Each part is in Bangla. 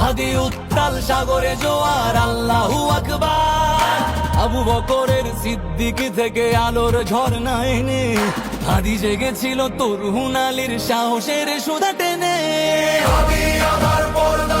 হাদি উত্তাল সাগরে জোয়ার, আল্লাহু আকবার। আবু বকরের সিদ্দিক থেকে আলোর ঝর্ণা এনে হাদি জেগেছিল তরুণ আলীর সাহসের সুদা টেনে। হাদি আমার পর্দা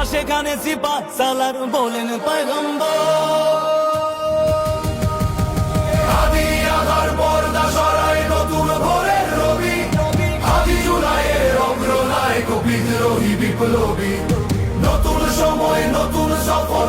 হাদিরা সেখানে সিপা সালার বলেন পয়গম্বর। নতুন সময় নতুন সফর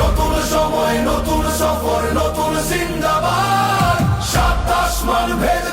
নতুন সময় নতুন সফর নতুন জিন্দাবাদ। সাত আসমান ভেদ